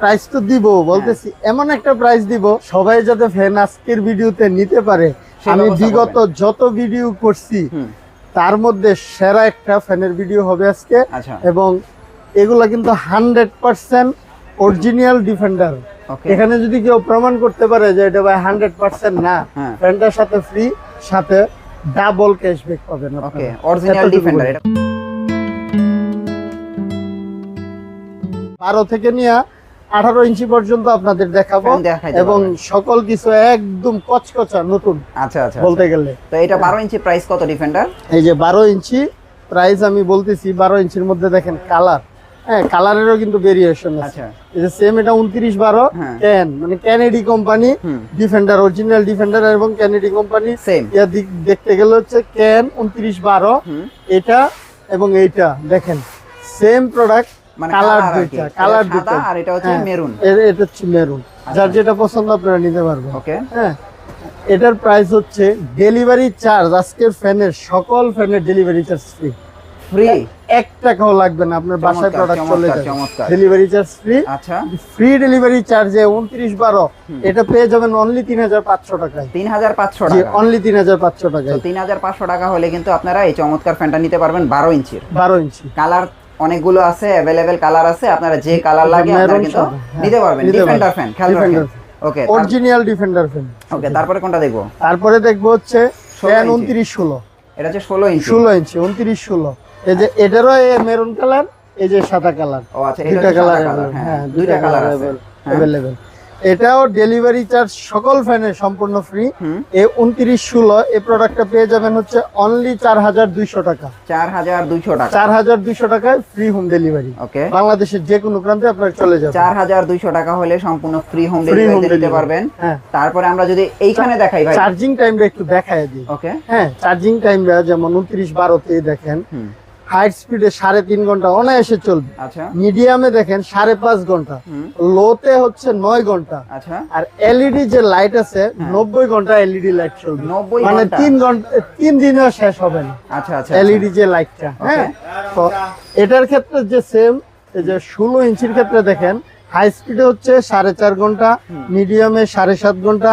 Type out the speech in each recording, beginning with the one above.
Price তো দিব বলতেছি এমন একটা প্রাইস দিব সবাই যাতে ফ্যান আজকের ভিডিওতে নিতে পারে। আমি বিগত যত ভিডিও করছি তার মধ্যে সেরা একটা ফ্যানের ভিডিও হবে আজকে। আচ্ছা। এবং এগুলা কিন্তু হান্ড্রেড পার্সেন্ট অরিজিনাল ডিফেন্ডার এখানে যদি কেউ প্রমাণ করতে পারে যে এটা ভাই হান্ড্রেড পার্সেন্ট না হ্যাঁ। ফ্যানটার সাথে ফ্রি সাথে ডাবল ক্যাশব্যাক পাবেন। অরিজিনাল ডিফেন্ডার এটা বারো থেকে নিয়ে আঠারো ইঞ্চি পর্যন্ত আপনাদের দেখাবো এবং সকল কিছু একদম কচকচা নতুন আচ্ছা আচ্ছা বলতে গেলে। তো এটা বারো ইঞ্চি প্রাইস কত ডিফেন্ডার এই যে বারো ইঞ্চি প্রাইস আমি বলতেছি বারো ইঞ্চির মধ্যে দেখেন কালার হ্যাঁ কালারেরও কিন্তু ভেরিয়েশন আছে। আচ্ছা। এই যে সেম এটা উনত্রিশ বারো। ক্যান মানে Kennedy company defender original defender এবং ক্যানেডি কোম্পানি সেম দেখতে গেলে হচ্ছে ক্যান উনত্রিশ বারো। এটা এবং এইটা দেখেন সেম প্রোডাক্ট মানে কালার colour আর কি। দুইটা কালার দুইটা। আর এটা হচ্ছে হ্যাঁ, মেরুন এটা হচ্ছে মেরুন যার যেটা পছন্দ আপনারা নিতে পারবেন। ওকে হ্যাঁ এটার প্রাইস হচ্ছে ডেলিভারি চার্জ আজকের ফ্যানের সকল ফ্যানের ডেলিভারি চার্জ ফ্রি ফ্রি এক টাকাও লাগবে না আপনার বাসায় প্রোডাক্ট চলে যাবে। ডেলিভারি চার্জ ফ্রি আচ্ছা। ফ্রি ডেলিভারি চার্জে উনত্রিশ বারো। এটা পেয়ে যাবেন অনলি তিন হাজার পাঁচশো টাকায়। তিন হাজার পাঁচশো টাকা। অনলি তিন হাজার পাঁচশো টাকায়। তিন হাজার পাঁচশো টাকা হলে কিন্তু আপনারা এই চমৎকার ফ্যানটা নিতে পারবেন বারো ইঞ্চির। বারো ইঞ্চি। কালার অনেকগুলো আছে अवेलेबल কালার আছে আপনারা যে কালার লাগে আপনারা কিন্তু হ্যাঁ, নিতে পারবেন ডিফেন্ডার ফ্যান খেয়াল রাখবেন okay original defender fan okay তারপরে কোনটা দেখব? তারপরে দেখব হচ্ছে ফ্যান ইঞ্চি। উনত্রিশ ষোলো। এটা হচ্ছে ষোলো ইঞ্চি। ষোলো ইঞ্চি উনত্রিশ ষোলো। এই যে এটারও এ মেরুন কালার এই যে সাদা কালার ও আচ্ছা এটা দুইটা কালার সাদা কালার হ্যাঁ দুইটা কালার আছে। হ্যাঁ। এটাও ডেলিভারি চার্জ সকল ফ্যানের সম্পূর্ণ ফ্রি এ উনত্রিশ ষোলো এই প্রোডাক্টটা পেয়ে যাবেন হচ্ছে অনলি চার হাজার দুইশো টাকা। চার হাজার দুইশো টাকা। চার হাজার দুইশো টাকায় ফ্রি হোম ডেলিভারি ওকে বাংলাদেশের যে কোনো প্রান্তে আপনার চলে যাবে চার হাজার দুইশো টাকা হলে সম্পূর্ণ ফ্রি হোম ডেলিভারি দিতে পারবেন। হ্যাঁ। তারপরে আমরা যদি এইখানে দেখাই ভাই। চার্জিং টাইমটা একটু দেখায় দিই। ওকে হ্যাঁ চার্জিং টাইমটা যেমন উনত্রিশ বারোতে দেখেন হাই স্পিডে সাড়ে তিন ঘণ্টা অনায়াসে চলবে। আচ্ছা। মিডিয়ামে দেখেন সাড়ে পাঁচ ঘণ্টা লোতে হচ্ছে নয় ঘণ্টা। আচ্ছা। আর এলইডি যে লাইট আছে নব্বই ঘণ্টা এলইডি লাইট চলবে। হ্যাঁ। মানে তিন ঘণ্টা তিন দিনেও শেষ হবে না আচ্ছা এলইডি যে লাইটটা হ্যাঁ? তো এটার ক্ষেত্রে যে সেম এই যে ষোলো ইঞ্চির ক্ষেত্রে দেখেন হাই স্পিডে হচ্ছে সাড়ে চার ঘণ্টা মিডিয়ামে সাড়ে সাত ঘণ্টা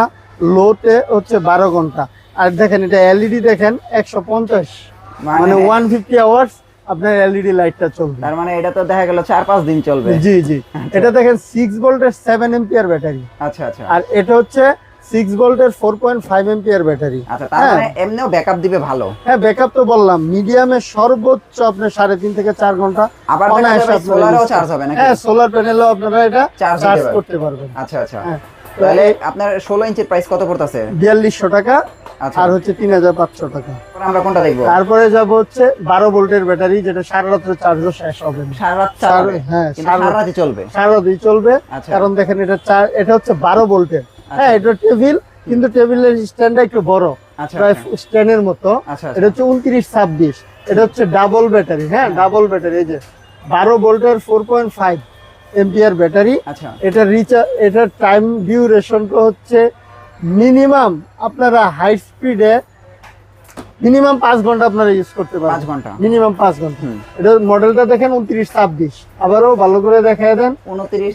লোতে হচ্ছে বারো ঘণ্টা। আর দেখেন এটা এলইডি দেখেন একশো পঞ্চাশ। মানে ওয়ান ফিফটি আওয়ার্স আপনার এলইডি লাইটটা চলবে। তার মানে এটা তো দেখা গেল চার পাঁচ দিন চলবে। জি জি। এটা দেখেন সিক্স ভোল্টের সেভেন এম্পিয়ার ব্যাটারি আচ্ছা আচ্ছা। আর এটা হচ্ছে সিক্স ভোল্টের four point five ampere battery আচ্ছা তার মানে এমনিও ব্যাকআপ দিবে ভালো। হ্যাঁ ব্যাকআপ তো বললাম। মিডিয়ামে সর্বোচ্চ আপনার সাড়ে তিন থেকে চার ঘণ্টা আবার সোলারও চার্জ হবে নাকি? হ্যাঁ সোলার প্যানেলও আপনারা এটা চার্জ করতে পারবেন। আচ্ছা আচ্ছা। হ্যাঁ। তাহলে আপনার ষোলো ইঞ্চির প্রাইস কত পড়তেছে? বিয়াল্লিশশো টাকা। আচ্ছা আর হচ্ছে তিন হাজার পাঁচশো টাকা। আমরা কোনটা দেখব? তারপরে যাব হচ্ছে বারো ভোল্টের ব্যাটারি যেটা সারা রাত্রে চার্জও শেষ হবে হ্যাঁ, সারা- রাতে চলবে? সারা দিন চলবে? আচ্ছা। কারণ দেখেন এটা এটা হচ্ছে বারো ভোল্টের। হ্যাঁ এটা টেবিল কিন্তু টেবিলের স্ট্যান্ডটা একটু বড়। আচ্ছা প্রায় আচ্ছা। স্ট্যান্ডের মতো। আচ্ছা এটা হচ্ছে উনত্রিশ ছাব্বিশ। এটা হচ্ছে ডাবল ব্যাটারি হ্যাঁ ডাবল ব্যাটারি এই যে। বারো ভোল্টের four point five ampere battery আচ্ছা। এটা রিচার্জ এটার টাইম ডিউরেশনটা হচ্ছে মিনিমাম আপনারা হাই স্পিডে মিনিমাম পাঁচ ঘণ্টা আপনারা ইউজ করতে পাঁচ ঘণ্টা। মিনিমাম পাঁচ ঘণ্টা। এটা মডেলটা দেখেন উনত্রিশ ছাব্বিশ। আবারও ভালো করে দেখায় দেন। উনত্রিশ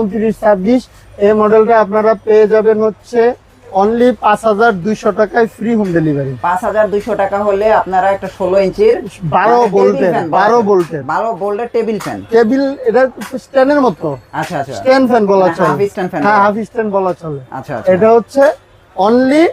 উনত্রিশ ছাব্বিশ। এই মডেলটা আপনারা পেয়ে যাবেন হচ্ছে অনলি পাঁচ হাজার দুইশো টাকায় ফ্রি হোম ডেলিভারি পাঁচ হাজার দুইশো টাকা হলে আপনারা একটা ষোলো ইঞ্চির বারো বোল্টের বারো বোল্টের বারো বোল্টের টেবিল ফ্যান টেবিল এটা স্ট্যান্ডের মতো। আচ্ছা আচ্ছা। স্ট্যান্ড ফ্যান বলা মানে চলে। হাফ স্ট্যান্ড ফ্যান হ্যাঁ হাফ স্ট্যান্ড বলা চলে। আচ্ছা আচ্ছা। এটা হচ্ছে অনলি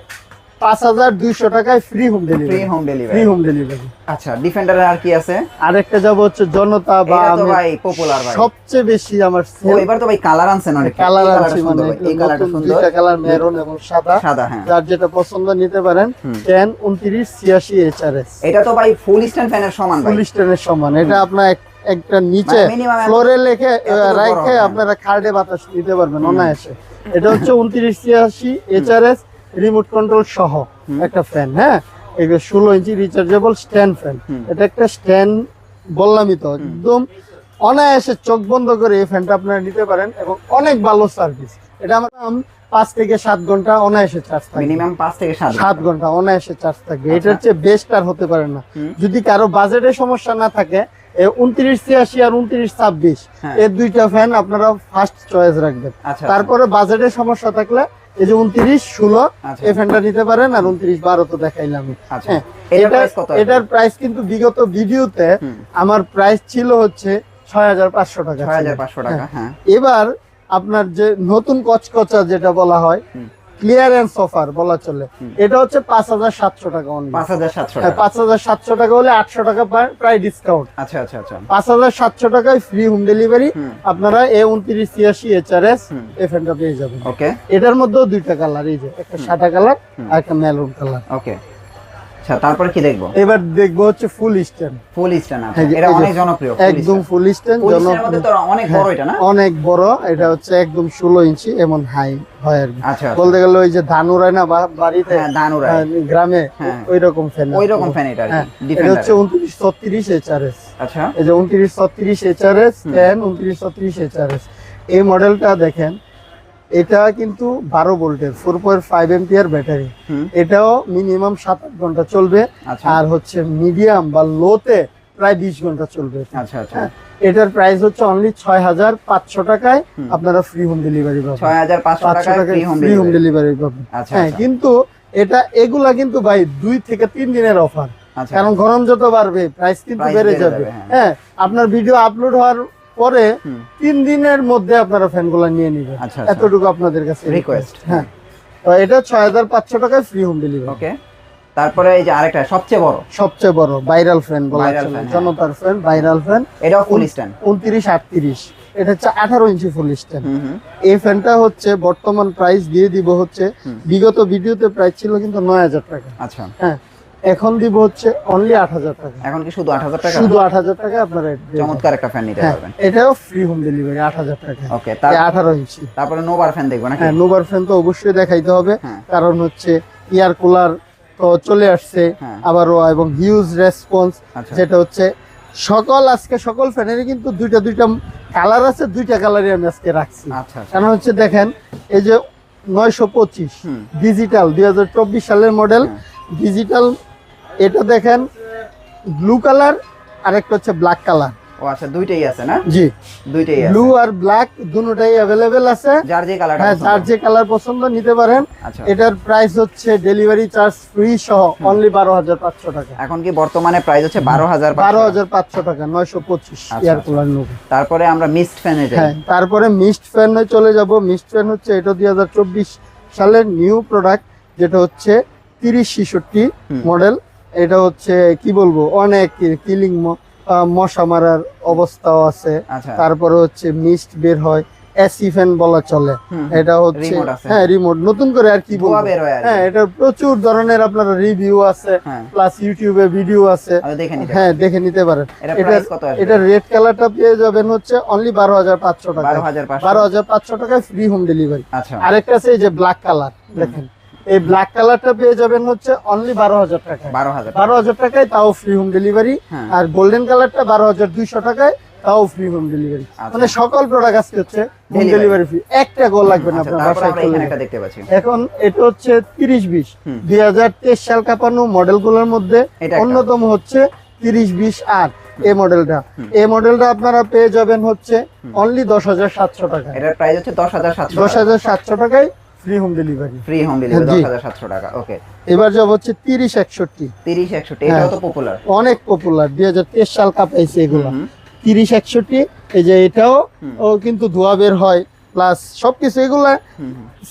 পাঁচ হাজার দুইশো টাকায় free home free delivery free home delivery আচ্ছা ডিফেন্ডার আর কি আছে? আরেকটা যাব হচ্ছে জনতা বা এটা তো আমি ভাই পপুলার ভাই। সবচেয়ে বেশি আমার ও এবার তো ভাই কালার আনছেন অনেক। কালার কালারটা মানে এই কালারটা সুন্দর। দুইটা কালার মেরুন এবং সাদা। সাদা হ্যাঁ। যার যেটা পছন্দ নিতে পারেন হুম। টেন উনত্রিশ ছিয়াশি এইচআরএস এটা তো ভাই ফুল স্ট্যান্ড ফ্যানের সমান ভাই। ফুল স্ট্যান্ডের সমান। এটা আপনার একটা নিচে মানে এত- ফ্লোরে লেখে রাখে আপনারা কার্ডে বাতাস নিতে পারবেন অনায়াসে। এটা হচ্ছে উনত্রিশ ছিয়াশি এইচআরএস রিমোট কন্ট্রোল সহ একটা ফ্যান হ্যাঁ? এগুলো ষোলো ইঞ্চি রিচার্জেবল স্ট্যান্ড ফ্যান এটা একটা স্ট্যান্ড বললামই তো একদম অনায়াসে চোখ বন্ধ করে এই ফ্যানটা আপনারা নিতে পারেন এবং অনেক ভালো সার্ভিস এটা আমার পাঁচ থেকে সাত ঘণ্টা অনায়াসে চার্জ থাকে। মিনিমাম পাঁচ থেকে সাত ঘণ্টা। অনায়াসে চার্জ থাকবে এটা। হচ্ছে বেস্ট আর হতে পারে না। যদি কারও বাজেটের সমস্যা না থাকে উনত্রিশ ছিয়াশি আর উনত্রিশ ছাব্বিশ হ্যাঁ। এর দুইটা ফ্যান আপনারা ফার্স্ট চয়েস রাখবেন। আচ্ছা। তারপরে বাজেটের সমস্যা থাকলে এই যে উনত্রিশ ষোলো আচ্ছা। এই ফ্যানটা নিতে পারেন আর উনত্রিশ বারো তো দেখাইলাম আচ্ছা হ্যাঁ এটার প্রাইস কিন্তু বিগত ভিডিওতে। আমার প্রাইস ছিল হচ্ছে ছয় হাজার পাঁচশো টাকা ছয় হাজার পাঁচশো টাকা হ্যাঁ এবার আপনার যে নতুন কচকচা যেটা বলা হয়। ক্লিয়ারেন্স অফার বলা চলে। এটা হচ্ছে পাঁচ হাজার সাতশো টাকা পাঁচ হাজার সাতশো হ্যাঁ টাকা। পাঁচ হাজার সাতশো টাকা হলে আটশো টাকা পার- প্রায় ডিসকাউন্ট আচ্ছা আচ্ছা আচ্ছা। পাঁচ হাজার সাতশো টাকায় ফ্রি হোম। ডেলিভারি আপনারা এ উনত্রিশ ছিয়াশি এইচ আর এস এই ফ্যানটা পেয়ে যাবেন। ওকে এটার মধ্যেও দুইটা কালার এই যে একটা সাদা কালার আর একটা মেলুন কালার ওকে আচ্ছা তারপরে কি দেখব? এবার দেখব হচ্ছে ফুল স্ট্যান্ড ফুল স্ট্যান্ড এটা অনেক জনপ্রিয় একদম ফুল স্ট্যান্ড তো অনেক বড় এটা না? অনেক বড় এটা হচ্ছে একদম ষোলো ইঞ্চি এমন হাই হয় আর আচ্ছা বলতে গেলে ওই যে ধান উড়ায় না বাড়িতে হ্যাঁ ধান উড়ায় হ্যাঁ, গ্রামে হ্যাঁ। ওই রকম ফ্যান ওই রকম ফ্যান এটা হ্যাঁ, এটা হচ্ছে উনত্রিশ ছত্রিশ এইচআরএস আচ্ছা। এই যে উনত্রিশ ছত্রিশ এইচআরএস ফ্যান উনত্রিশ ছত্রিশ এইচআরএস এই মডেলটা দেখেন এটা কিন্তু বারো ভোল্টের four point five ampere battery এটাও মিনিমাম সাত আট ঘণ্টা চলবে। আচ্ছা। আর হচ্ছে মিডিয়াম বা লোতে প্রায় বিশ ঘণ্টা চলবে। আচ্ছা আচ্ছা। হ্যাঁ, এটার প্রাইস হচ্ছে অনলি ছয় হাজার পাঁচশো টাকায় আপনারা ফ্রি হোম ডেলিভারি পাবেন। ছয় হাজার পাঁচশো টাকায় ফ্রি হোম ডেলিভারি পাবেন। হ্যাঁ কিন্তু এটা এগুলা কিন্তু ভাই দুই থেকে তিন দিনের অফার কারণ গরম যত বাড়বে প্রাইস কিন্তু বেড়ে যাবে, হ্যাঁ। হ্যাঁ আপনার ভিডিও আপলোড হওয়ার পরে তিন দিনের মধ্যে আপনারা ফ্যানগুলো নিয়ে নিবেন। আচ্ছা, আচ্ছা। এতটুকু আপনাদের কাছে রিকোয়েস্ট হ্যাঁ। তো এটা ছয় হাজার পাঁচশো টাকায় ফ্রি হোম ডেলিভারি ওকে তারপরে এই যে আরেকটা সবচেয়ে বড়? সবচেয়ে বড় ভাইরাল ফ্যান বলা হ্যাঁ। জনতার ফ্যান ভাইরাল ফ্যান এটাও ফুল স্ট্যান্ড উনত্রিশ আটত্রিশ। এটা হচ্ছে আঠারো ইঞ্চি ফুল স্ট্যান্ড এই ফ্যানটা হচ্ছে বর্তমান প্রাইস দিয়ে দিব হচ্ছে বিগত ভিডিওতে প্রাইস ছিল কিন্তু নয় হাজার টাকা। আচ্ছা। হ্যাঁ। এখন দিব হচ্ছে অনলি আট হাজার টাকা। এখন কি শুধু আট হাজার টাকা? শুধু আট হাজার টাকা আপনারা। চমৎকার একটা ফ্যান নিতে হ্যাঁ পারবেন। এটাও ফ্রি হোম ডেলিভারি আট হাজার টাকা। ওকে তার আঠারো ইঞ্চি তারপরে নোবার ফ্যান দেখব নাকি? হ্যাঁ নোভার ফ্যান তো অবশ্যই দেখাইতে হবে। হ্যাঁ। কারণ হচ্ছে এয়ার কুলার তো চলে আসছে হ্যাঁ। আবারও এবং হিউজ রেসপন্স আচ্ছা। যেটা হচ্ছে সকল আজকে সকল ফ্যানেরই কিন্তু দুইটা দুইটা কালার আছে দুইটা কালারই আমি আজকে রাখছি। আচ্ছা আচ্ছা। কারণ হচ্ছে দেখেন এই যে নয়শো পঁচিশ ডিজিটাল দুই হাজার চব্বিশ সালের মডেল। ডিজিটাল এটা দেখেন ব্লু কালার আর একটা হচ্ছে ব্ল্যাক কালার ও আচ্ছা দুইটাই আছে না? জি। দুইটাই আছে। ব্লু আর ব্ল্যাক দুটোটাই আছে। যার যে কালারটা হ্যাঁ যার যে কালার পছন্দ নিতে পারেন। আচ্ছা। এটার প্রাইস হচ্ছে ডেলিভারি চার্জ ফ্রি সহ অনলি বারো হাজার পাঁচশো টাকা। এখন কি বর্তমানে প্রাইস হচ্ছে বারো হাজার বারো হাজার পাঁচশো টাকা নয়শো পঁচিশ আচ্ছা, এয়ার। কুলার তারপরে আমরা মিস্ট ফ্যানে যাই। হ্যাঁ তারপরে মিস্ট ফ্যানে চলে যাব। মিস্ট ফ্যান হচ্ছে এটা দুই হাজার চব্বিশ সালের নিউ প্রোডাক্ট যেটা হচ্ছে তিরিশ ছেষট্টি হুম। মডেল এটা হচ্ছে কি বলব অনেক কিলিং মশা মারার অবস্থাও আছে। আচ্ছা। তারপরে হচ্ছে মিস্ট বের হয় এসি ফ্যান বলা চলে। এটা হচ্ছে হ্যাঁ রিমোট নতুন করে আর কি বলব? হয়। হ্যাঁ এটা প্রচুর ধরনের আপনার রিভিউ আছে হ্যাঁ। প্লাস ইউটিউবে ভিডিও আছে। আচ্ছা, দেখে নিতে হ্যাঁ দেখে নিতে পারেন। এটা এটা রেড কালারটা পেয়ে যাবেন হচ্ছে অনলি বারো হাজার পাঁচশো টাকা বারো হাজার পাঁচশো। টাকায় ফ্রি হোম ডেলিভারি আচ্ছা। আরেকটা আছে এই যে ব্ল্যাক কালার দেখেন। এই ব্ল্যাক কালারটা পেয়ে যাবেন হচ্ছে অনলি বারো হাজার টাকায়। বারো হাজার বারো হাজার টাকায় তাও ফ্রি হোম ডেলিভারি আর গোল্ডেন কালারটা বারো হাজার দুইশো টাকায় তাও ফ্রি হোম ডেলিভারি। মানে সকল প্রোডাক্ট আজকে হচ্ছে হোম ডেলিভারি ফ্রি একটা গোল লাগবে না আচ্ছা, আপনার বাসায় দেখতে পাচ্ছি। এখন এটা হচ্ছে তিরিশ বিশ। দুই হাজার তেইশ সাল কাপানো মডেলগুলোর মধ্যে অন্যতম হচ্ছে তিরিশ বিশ আর এই মডেলটা। এই মডেলটা আপনারা পেয়ে যাবেন হচ্ছে অনলি দশ হাজার সাতশো টাকা এটার প্রাইস হচ্ছে দশ হাজার সাতশো দশ হাজার সাতশো টাকায় free home delivery free home delivery জি। দশ হাজার সাতশো টাকা ওকে এবার যাব হচ্ছে তিরিশ একষট্টি। তিরিশ একষট্টি হ্যাঁ। এটাও তো পপুলার অনেক পপুলার দুই হাজার তেইশ সাল কাপাইছে এগুলো। তিরিশ একষট্টি এই যে এটাও ও কিন্তু ধোয়া বের হয় প্লাস সবকিছু এগুলা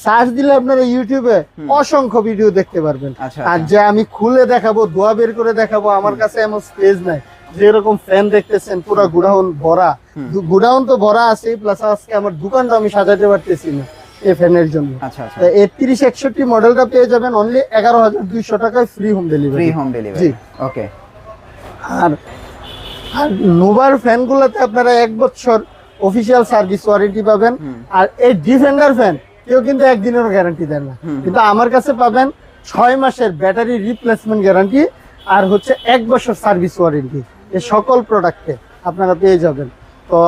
সার্চ দিলে আপনারা ইউটিউবে অসংখ্য ভিডিও দেখতে পারবেন। আচ্ছা আর আচ্ছা। যে আমি খুলে দেখাবো ধোয়া বের করে দেখাবো আমার কাছে এমন স্পেস নাই। যেরকম ফ্যান দেখতেছেন পুরো গুডাউন ভরা। গুডাউন তো ভরা আছে প্লাস আজকে আমার দোকানটা আমি সাজাতে পারতেছি না। এই ফ্যানের জন্য। আচ্ছা আচ্ছা। এই মডেলটা পেয়ে যাবেন অনলি এগারো হাজার দুইশো টাকায় free home free delivery home delivery জি। ওকে আর আর নোভার ফ্যানগুলোতে আপনারা এক বছর অফিসিয়াল সার্ভিস ওয়ারেন্টি পাবেন। আর এই ডিফেন্ডার ফ্যান কেউ কিন্তু একদিনেরও গ্যারান্টি দেন না। কিন্তু আমার কাছে পাবেন ছয় মাসের ব্যাটারি রিপ্লেসমেন্ট গ্যারান্টি আর হচ্ছে এক বছর সার্ভিস ওয়ারেন্টি এই সকল প্রোডাক্টে আপনারা পেয়ে যাবেন। তো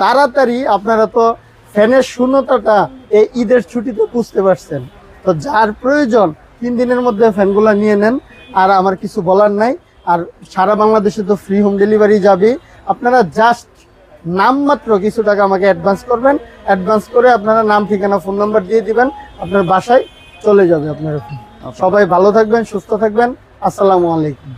তাড়াতাড়ি আপনারা তো ফ্যানের শূন্যতাটা এই ঈদের ছুটিতে বুঝতে পারছেন। তো যার প্রয়োজন তিন দিনের মধ্যে ফ্যানগুলো নিয়ে নেন আর আমার কিছু বলার নাই। আর সারা বাংলাদেশে তো ফ্রি হোম ডেলিভারি যাবে। আপনারা জাস্ট নামমাত্র কিছু টাকা আমাকে অ্যাডভান্স করবেন। অ্যাডভান্স করে আপনারা নাম ঠিকানা ফোন নাম্বার দিয়ে দিবেন। আপনার বাসায় চলে যাবে আপনার। ফোন। সবাই ভালো থাকবেন সুস্থ থাকবেন। আসসালামু আলাইকুম।